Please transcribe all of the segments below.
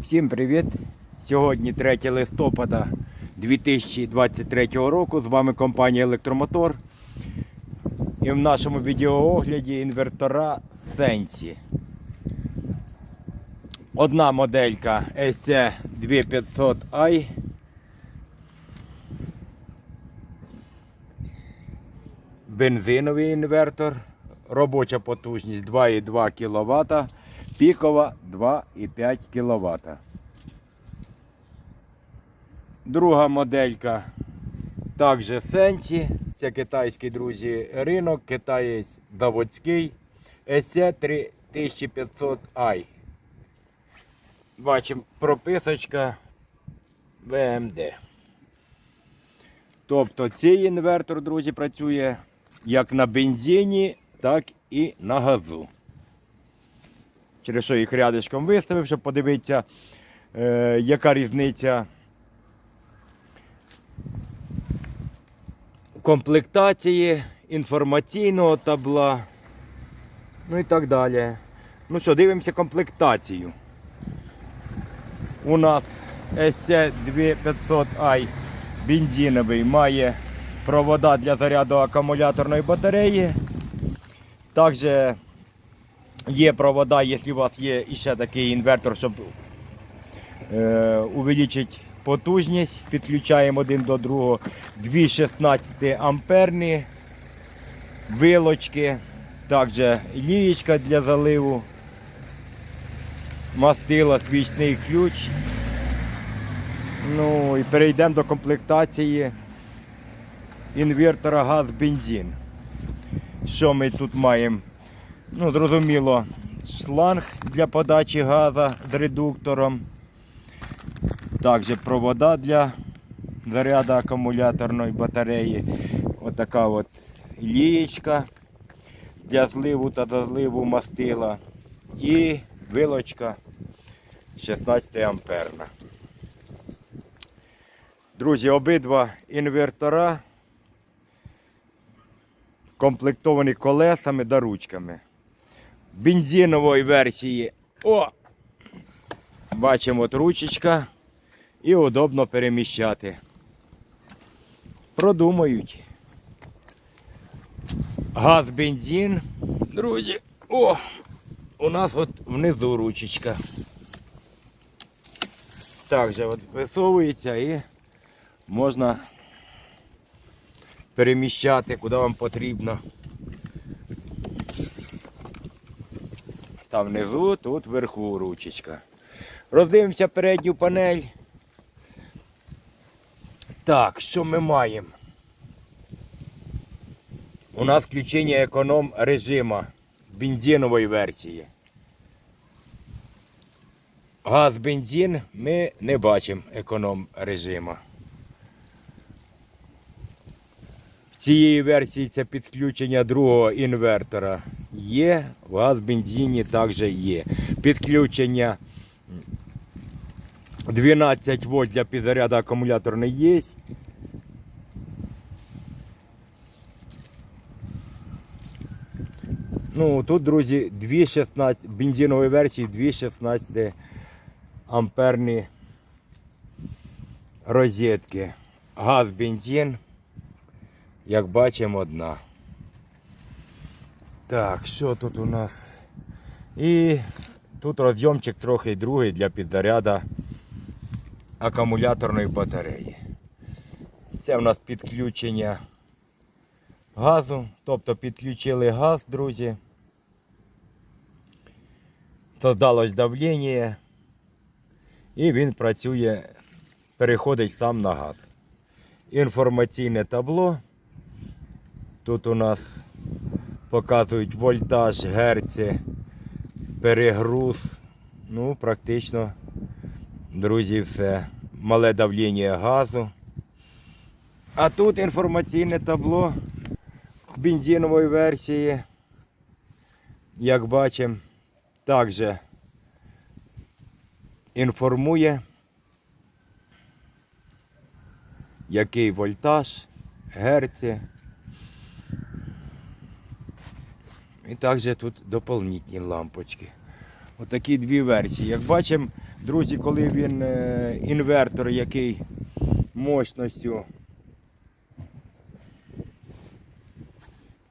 Всім привіт! Сьогодні 3 листопада 2023 року. З вами компанія Електромотор. І в нашому відеоогляді інвертора Сенсі. Одна моделька SC2500i. Бензиновий інвертор. Робоча потужність 2,2 кВт, пікова 2,5 кВт. Друга моделька також Сенсі. Це китайський друзі ринок, китаєць заводський SC 3500i. Бачимо прописочка VMD. Тобто цей інвертор, друзі, працює як на бензині, так і на газу. Через що їх рядишком виставив, щоб подивитися, е, яка різниця комплектації, інформаційного табла, ну і так далі. Ну що, дивимося комплектацію. У нас SC2500i бензиновий має провода для заряду акумуляторної батареї. Також є провода, якщо у вас є ще такий інвертор, щоб е, увеличити потужність. Підключаємо один до другого. Дві 16 амперні вилочки, також лієчка для заливу, мастила, свічний ключ. Ну і перейдемо до комплектації інвертора газ-бензин. Що ми тут маємо? Ну, зрозуміло, шланг для подачі газу з редуктором. Також провода для заряду акумуляторної батареї. Отака от лієчка для зливу та зазливу мастила. І вилочка 16 амперна. Друзі, обидва інвертора комплектовані колесами та ручками. Бензинової версії. О! Бачимо от ручечка і удобно переміщати. Продумають. Газ, бензин. Друзі. О! У нас от внизу ручечка. Так же от висовується і можна переміщати, куди вам потрібно. Там внизу, тут вверху ручечка. Роздивимося передню панель. Так, що ми маємо? У нас включення економ режима бензинової версії. Газ, бензин ми не бачимо економ режима. В цієї версії це підключення другого інвертора є, в газ бензині також є. Підключення 12 вольт для підзаряду акумулятора є. Ну, тут, друзі, 2,16 бензинової версії 2,16 амперні розетки. Газ, бензин, як бачимо, одна. Так, що тут у нас? І тут розйомчик трохи другий для підзаряду акумуляторної батареї. Це у нас підключення газу, тобто підключили газ, друзі. Создалось давлення і він працює, переходить сам на газ. Інформаційне табло. Тут у нас показують вольтаж, герці, перегруз. Ну, практично, друзі, все. Мале давлення газу. А тут інформаційне табло бензинової версії. Як бачимо, також інформує, який вольтаж, герці. І також тут доповнительні лампочки. Отакі дві версії. Як бачимо, друзі, коли він е, інвертор, який мощністю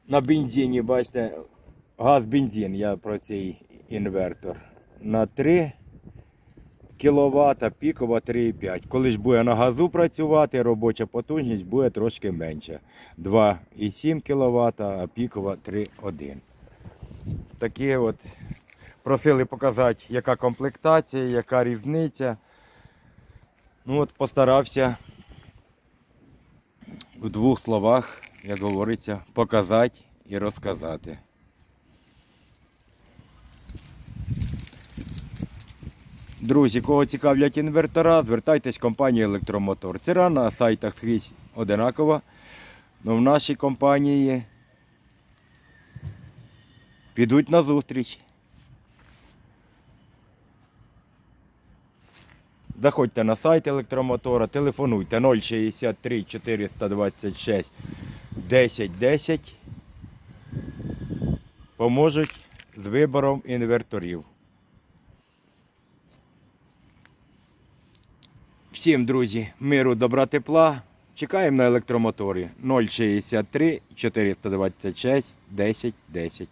на бензині, бачите, газ бензин, я про цей інвертор. На 3 кВт, пікова 3,5. Коли ж буде на газу працювати, робоча потужність буде трошки менша. 2,7 кВт, а пікова 3,1. Такі от просили показати, яка комплектація, яка різниця. Ну от постарався у двох словах, як говориться, показати і розказати. Друзі, кого цікавлять інвертора, звертайтесь в компанію Електромотор. Ціна на сайтах скрізь одинакова. але в нашій компанії підуть на зустріч. Заходьте на сайт електромотора, телефонуйте 063 426 10 10. Поможуть з вибором інверторів. Всім, друзі, миру, добра, тепла. Чекаємо на електромоторі 063 426 10 10.